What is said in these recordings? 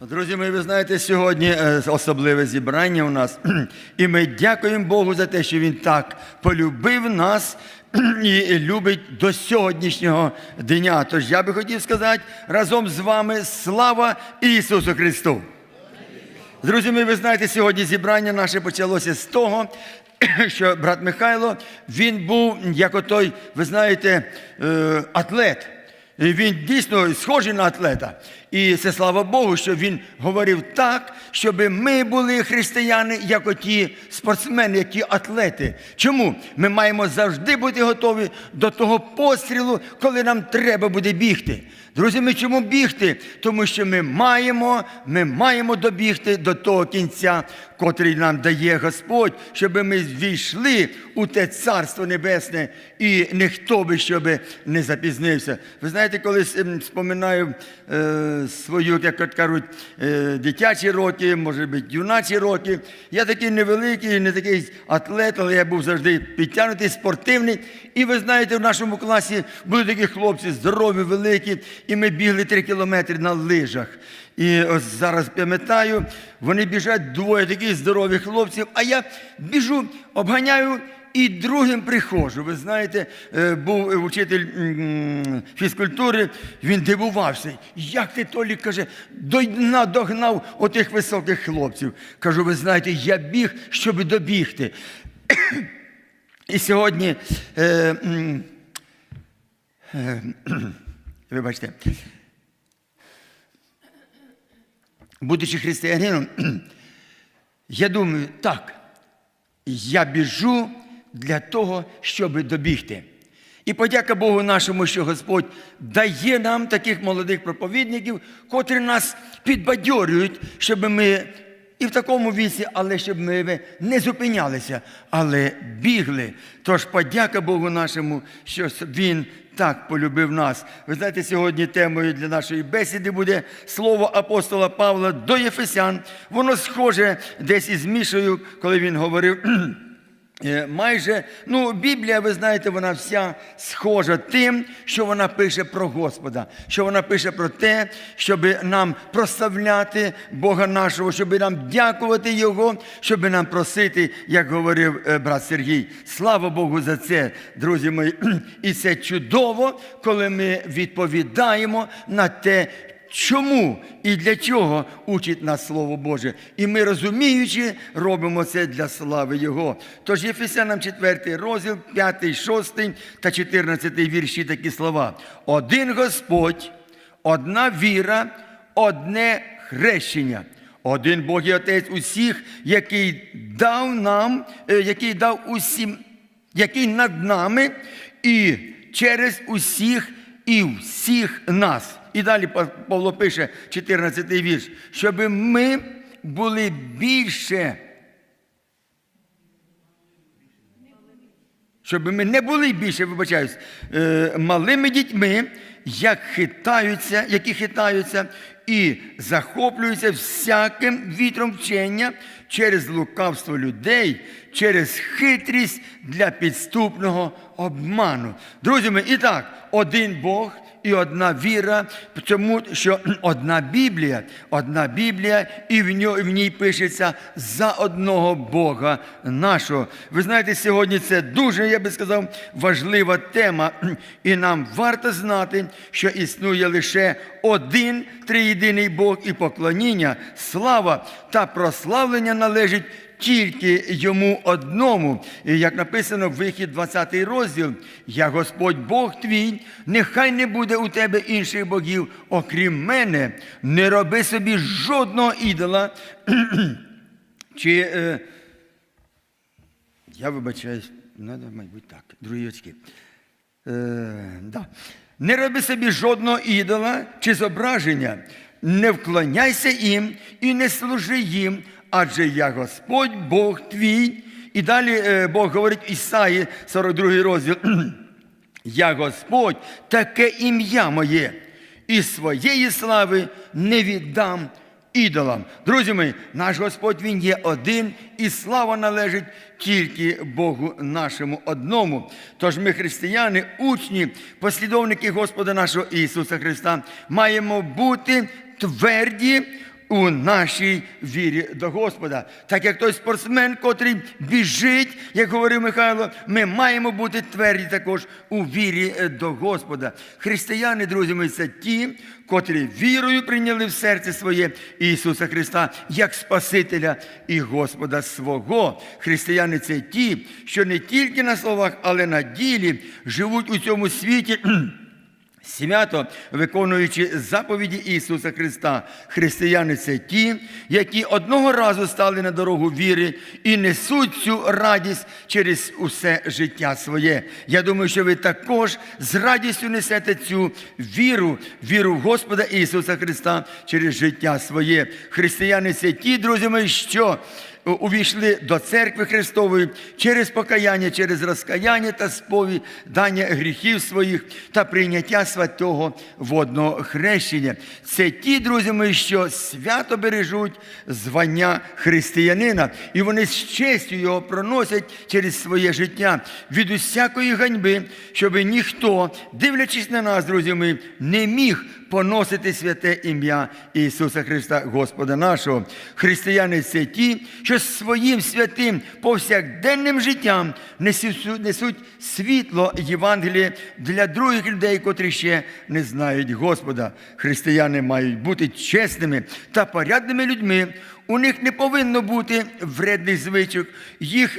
Друзі, мої, ви знаєте, сьогодні е, особливе зібрання у нас. І ми дякуємо Богу за те, що Він так полюбив нас і любить до сьогоднішнього дня. Тож я би хотів сказати разом з вами слава Ісусу Христу! Друзі, мої, ви знаєте, сьогодні зібрання наше почалося з того, що брат Михайло, він був як отой, ви знаєте, е, атлет. Він дійсно схожий на атлета. І це слава Богу, що він говорив так, щоб ми були християни, як оті спортсмени, які атлети. Чому? Ми маємо завжди бути готові до того пострілу, коли нам треба буде бігти. Друзі, ми чому бігти? Тому що ми маємо, ми маємо добігти до того кінця, котрий нам дає Господь, щоб ми війшли у те Царство Небесне, і ніхто би щоб не запізнився. Ви знаєте, коли споминаю е, свою, як кажуть, е, дитячі роки, може бути, юначі роки, я такий невеликий, не такий атлет, але я був завжди підтягнутий, спортивний. І ви знаєте, в нашому класі були такі хлопці здорові, великі, і ми бігли три кілометри на лижах. І ось зараз пам'ятаю, вони біжать двоє таких здорових хлопців, а я біжу, обганяю і другим приходжу. Ви знаєте, е, був учитель м, фізкультури, він дивувався. Як ти Толі каже, догнав отих високих хлопців. Кажу, ви знаєте, я біг, щоб добігти. І сьогодні. Е, е, вибачте. Будучи християнином, я думаю, так, я біжу для того, щоб добігти. І подяка Богу нашому, що Господь дає нам таких молодих проповідників, котрі нас підбадьорюють, щоб ми і в такому віці, але щоб ми не зупинялися, але бігли. Тож подяка Богу нашому, що Він так полюбив нас. Ви знаєте, сьогодні темою для нашої бесіди буде слово апостола Павла до Єфесян. Воно схоже десь із Мішою, коли він говорив. Е, Майже, ну, Біблія, ви знаєте, вона вся схожа тим, що вона пише про Господа, що вона пише про те, щоб нам прославляти Бога нашого, щоб нам дякувати Його, щоб нам просити, як говорив е, брат Сергій. Слава Богу за це, друзі мої. І це чудово, коли ми відповідаємо на те, Чому і для чого учить нас Слово Боже? І ми, розуміючи, робимо це для слави Його. Тож Єфесянам 4 розділ, 5, 6 та 14 вірші такі слова. Один Господь, одна віра, одне хрещення. Один Бог і Отець усіх, який дав нам, е, який дав усім, який над нами і через усіх і всіх нас. І далі Павло пише, 14 вірш, щоб ми були більше. Щоб ми не були більше, вибачаюсь, е, малими дітьми, як хитаються, які хитаються і захоплюються всяким вітром вчення через лукавство людей, через хитрість для підступного обману. Друзі мої, і так, один Бог і одна віра, тому що одна Біблія, одна Біблія, і в ній, в ній пишеться за одного Бога нашого. Ви знаєте, сьогодні це дуже, я би сказав, важлива тема, і нам варто знати, що існує лише один триєдиний Бог і поклоніння, слава та прославлення належить тільки йому одному. І як написано в вихід 20 розділ, я Господь Бог твій, нехай не буде у тебе інших богів, окрім мене, не роби собі жодного ідола. Чи е, я вибачаюсь, треба, мабуть, так, другі очки. Е, да. Не роби собі жодного ідола чи зображення, не вклоняйся їм і не служи їм, адже я Господь Бог твій. І далі е, Бог говорить Ісаї, 42 розділ. Я Господь, таке ім'я моє, і своєї слави не віддам ідолам. Друзі мої, наш Господь Він є один, і слава належить тільки Богу нашому одному. Тож ми, християни, учні, послідовники Господа нашого Ісуса Христа, маємо бути тверді у нашій вірі до Господа. Так як той спортсмен, котрий біжить, як говорив Михайло, ми маємо бути тверді також у вірі е, до Господа. Християни, друзі мої, це ті, котрі вірою прийняли в серце своє Ісуса Христа як Спасителя і Господа свого. Християни це ті, що не тільки на словах, але на ділі живуть у цьому світі. Свято, виконуючи заповіді Ісуса Христа, християни це ті, які одного разу стали на дорогу віри і несуть цю радість через усе життя своє. Я думаю, що ви також з радістю несете цю віру, віру в Господа Ісуса Христа через життя своє. Християни це ті, друзі мої, що увійшли до церкви Христової через покаяння, через розкаяння та сповідання гріхів своїх та прийняття святого водного хрещення. Це ті, друзі мої, що свято бережуть звання християнина, і вони з честю його проносять через своє життя від усякої ганьби, щоб ніхто, дивлячись на нас, друзі мої, не міг поносити святе ім'я Ісуса Христа, Господа нашого. Християни це ті, що своїм святим повсякденним життям несуть, світло Євангелія для других людей, котрі ще не знають Господа. Християни мають бути чесними та порядними людьми. У них не повинно бути вредних звичок. Їх.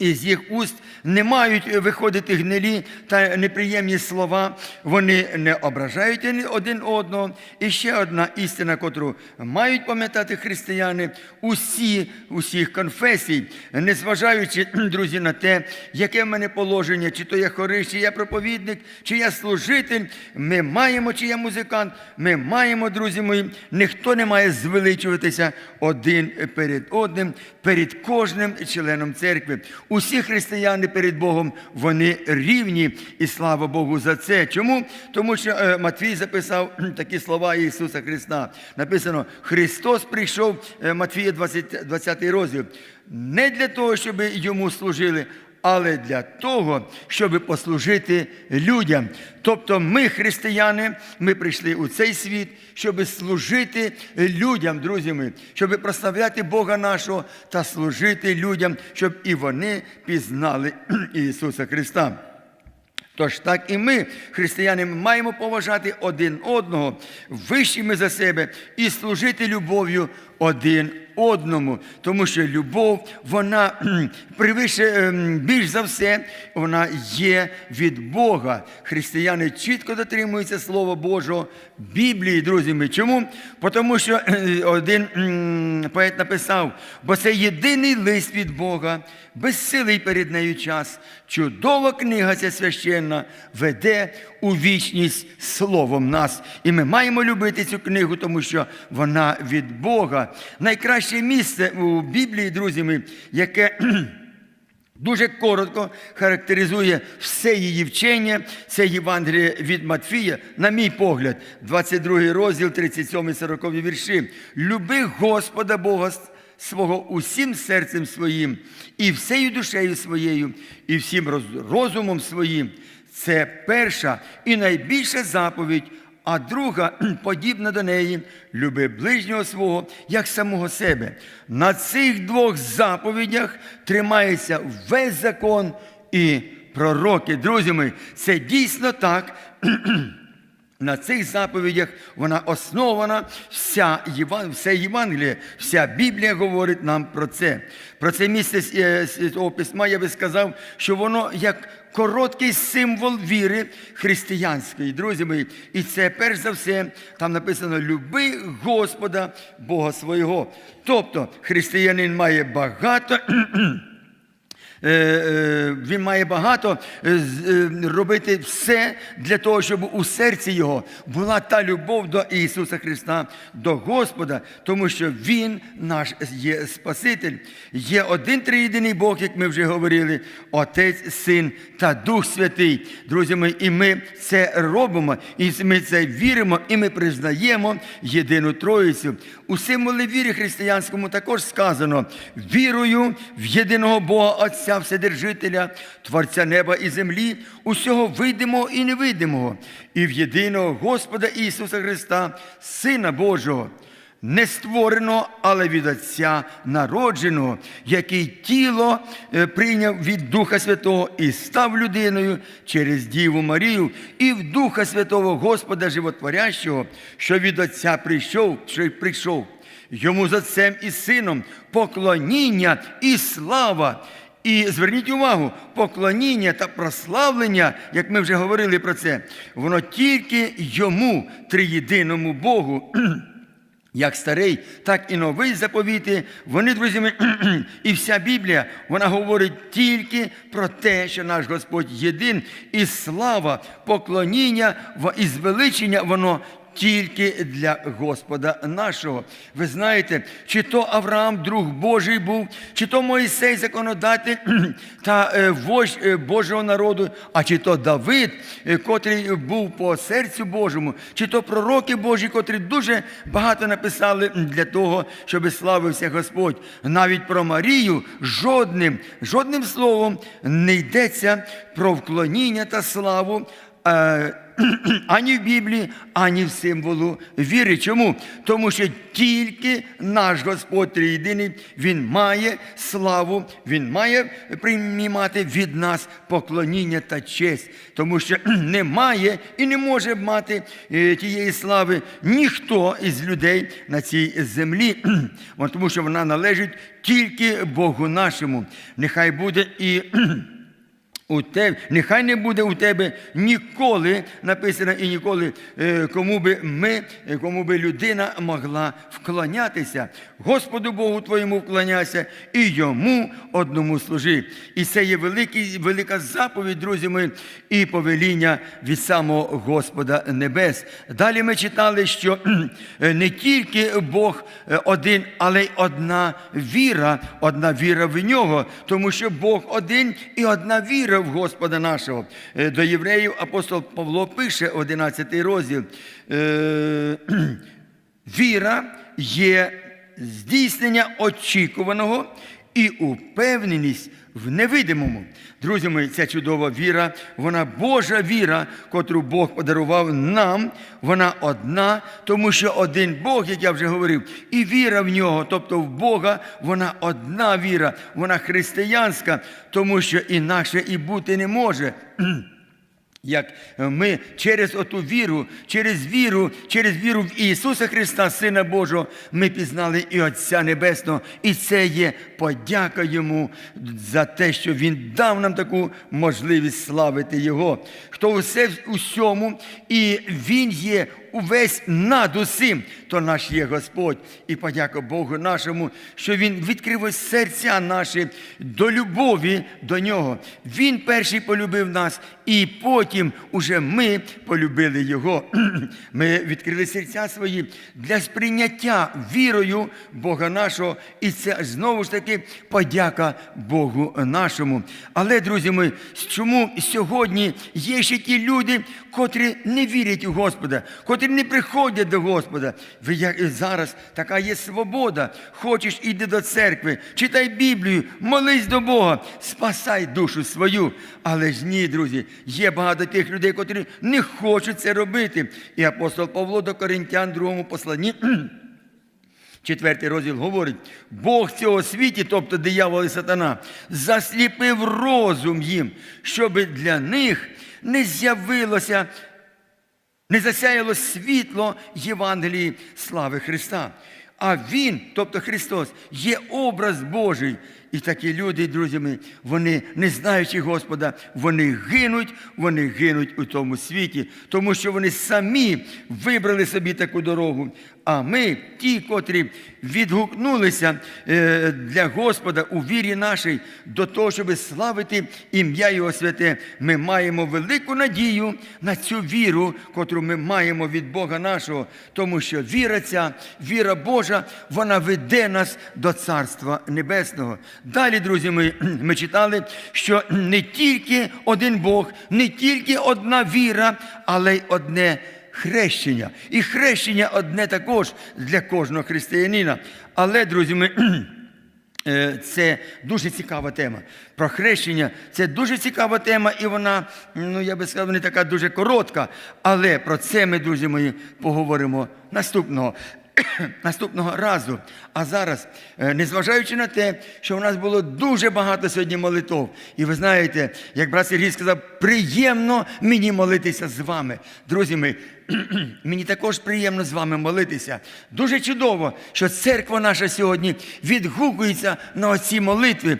Із їх уст не мають виходити гнилі та неприємні слова, вони не ображають один одного. І ще одна істина, котру мають пам'ятати християни, усі усіх конфесій, незважаючи, друзі, на те, яке в мене положення, чи то я хориш, чи я проповідник, чи я служитель, ми маємо, чи я музикант, ми маємо, друзі мої, ніхто не має звеличуватися один перед одним, перед кожним членом церкви. Усі християни перед Богом вони рівні, і слава Богу за це. Чому? Тому що е, Матвій записав такі слова Ісуса Христа. Написано: Христос прийшов, е, Матвія 20, 20 розділ, не для того, щоб йому служили. Але для того, щоб послужити людям. Тобто ми, християни, ми прийшли у цей світ, щоб служити людям, друзі мої, щоб прославляти Бога нашого та служити людям, щоб і вони пізнали Ісуса Христа. Тож так і ми, християни, маємо поважати один одного вищими за себе і служити любов'ю один одному, тому що любов, вона кхм, превише ем, більш за все, вона є від Бога. Християни чітко дотримуються Слова Божого, Біблії, друзі мої. Чому? Тому що е, один поет написав, бо це єдиний лист від Бога, безсилий перед нею час. Чудова книга ця священна веде у вічність словом нас. І ми маємо любити цю книгу, тому що вона від Бога. Найкраще місце у Біблії, друзі мої, яке Дуже коротко характеризує все її вчення. Це Євангеліє від Матфія, на мій погляд, 22 розділ, 37-40 вірші. Люби Господа Бога свого усім серцем своїм, і всею душею своєю, і всім розумом своїм. Це перша і найбільша заповідь. А друга, подібна до неї, люби ближнього свого, як самого себе. На цих двох заповідях тримається весь закон і пророки. Друзі мої, це дійсно так. На цих заповідях вона основана, вся Єван, все Євангеліє, вся Біблія говорить нам про це. Про це місце з- е, письма я би сказав, що воно як короткий символ віри християнської, друзі мої. І це перш за все там написано Люби Господа Бога свого. Тобто християнин має багато. Е, е, Він має багато е, робити все для того, щоб у серці його була та любов до Ісуса Христа, до Господа, тому що Він наш є Спаситель. Є один триєдиний Бог, як ми вже говорили, Отець, Син та Дух Святий. Друзі мої, і ми це робимо, і ми це віримо, і ми признаємо єдину Троїцю. У символі віри християнському також сказано: вірую в єдиного Бога Отця Вседержителя, Творця неба і землі, усього видимого і невидимого, і в єдиного Господа Ісуса Христа, Сина Божого. не створеного, але від Отця народженого, який тіло е, прийняв від Духа Святого і став людиною через Діву Марію, і в Духа Святого Господа Животворящого, що від Отця прийшов, що прийшов. Йому з Отцем і Сином поклоніння і слава. І зверніть увагу, поклоніння та прославлення, як ми вже говорили про це, воно тільки йому, триєдиному Богу. Як старий, так і новий заповіти, вони, друзі, і вся Біблія, вона говорить тільки про те, що наш Господь єдин, і слава, поклоніння і звеличення, воно тільки для Господа нашого. Ви знаєте, чи то Авраам, друг Божий був, чи то Моїсей, законодатель та е, вождь е, Божого народу, а чи то Давид, е, котрий був по серцю Божому, чи то пророки Божі, котрі дуже багато написали для того, щоб славився Господь. Навіть про Марію жодним, жодним словом не йдеться про вклоніння та славу. ані в Біблії, ані в символу віри. Чому? Тому що тільки наш Господь Триєдиний, Він має славу, Він має приймати від нас поклоніння та честь, тому що немає і не може мати е, тієї слави ніхто із людей на цій землі, тому що вона належить тільки Богу нашому. Нехай буде і. У тебе, нехай не буде у тебе ніколи написано і ніколи, е, кому би ми, е, кому би людина могла вклонятися. Господу Богу твоєму вклоняйся і йому одному служи. І це є великий, велика заповідь, друзі мої, і повеління від самого Господа Небес. Далі ми читали, що е, не тільки Бог один, але й одна віра, одна віра в нього, тому що Бог один і одна віра в Господа нашого. Е, До євреїв апостол Павло пише, 11 розділ. е, Віра є здійснення очікуваного і упевненість в невидимому. Друзі мої, ця чудова віра, вона Божа віра, котру Бог подарував нам, вона одна, тому що один Бог, як я вже говорив, і віра в нього, тобто в Бога, вона одна віра, вона християнська, тому що інакше і бути не може. Як ми через оту віру, через віру, через віру в Ісуса Христа, Сина Божого, ми пізнали і Отця Небесного. І це є подяка Йому за те, що Він дав нам таку можливість славити Його. Хто усе в усьому, і Він є увесь над усім, то наш є Господь. І подяка Богу нашому, що Він відкрив ось серця наші до любові до Нього. Він перший полюбив нас, і потім уже ми полюбили Його. Ми відкрили серця свої для сприйняття вірою Бога нашого. І це знову ж таки подяка Богу нашому. Але, друзі мої, чому сьогодні є ще ті люди, котрі не вірять у Господа, котрі не приходять до Господа. Ви як зараз така є свобода. Хочеш іди до церкви, читай Біблію, молись до Бога, спасай душу свою. Але ж ні, друзі, є багато тих людей, котрі не хочуть це робити. І апостол Павло до Коринтян, другому посланні. Четвертий розділ говорить, Бог цього світі, тобто диявол і сатана, засліпив розум їм, щоб для них не з'явилося, не засяяло світло Євангелії слави Христа. А Він, тобто Христос, є образ Божий. І такі люди, друзі мої, вони, не знаючи Господа, вони гинуть, вони гинуть у тому світі, тому що вони самі вибрали собі таку дорогу. А ми, ті, котрі відгукнулися е, для Господа у вірі нашій до того, щоб славити ім'я Його святе, ми маємо велику надію на цю віру, котру ми маємо від Бога нашого, тому що віра ця, віра Божа, вона веде нас до Царства Небесного. Далі, друзі, ми, ми читали, що не тільки один Бог, не тільки одна віра, але й одне хрещення. І хрещення одне також для кожного християнина. Але, друзі, ми. Е, Це дуже цікава тема. Про хрещення це дуже цікава тема, і вона, ну я би сказав, не така дуже коротка. Але про це ми, друзі мої, поговоримо наступного наступного разу. А зараз, е, незважаючи на те, що у нас було дуже багато сьогодні молитв, і ви знаєте, як брат Сергій сказав, приємно мені молитися з вами. Друзі мої, мені також приємно з вами молитися. Дуже чудово, що церква наша сьогодні відгукується на оці молитви,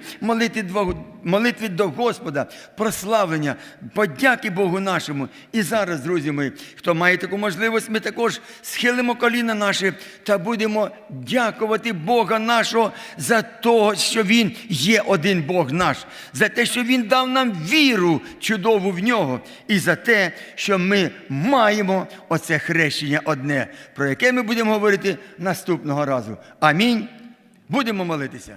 молитви до, Господа, прославлення, подяки Богу нашому. І зараз, друзі мої, хто має таку можливість, ми також схилимо коліна наші та будемо дякувати Бога нашого за те, що Він є один Бог наш, за те, що Він дав нам віру чудову в нього, і за те, що ми маємо оце хрещення одне, про яке ми будемо говорити наступного разу. Амінь. Будемо молитися.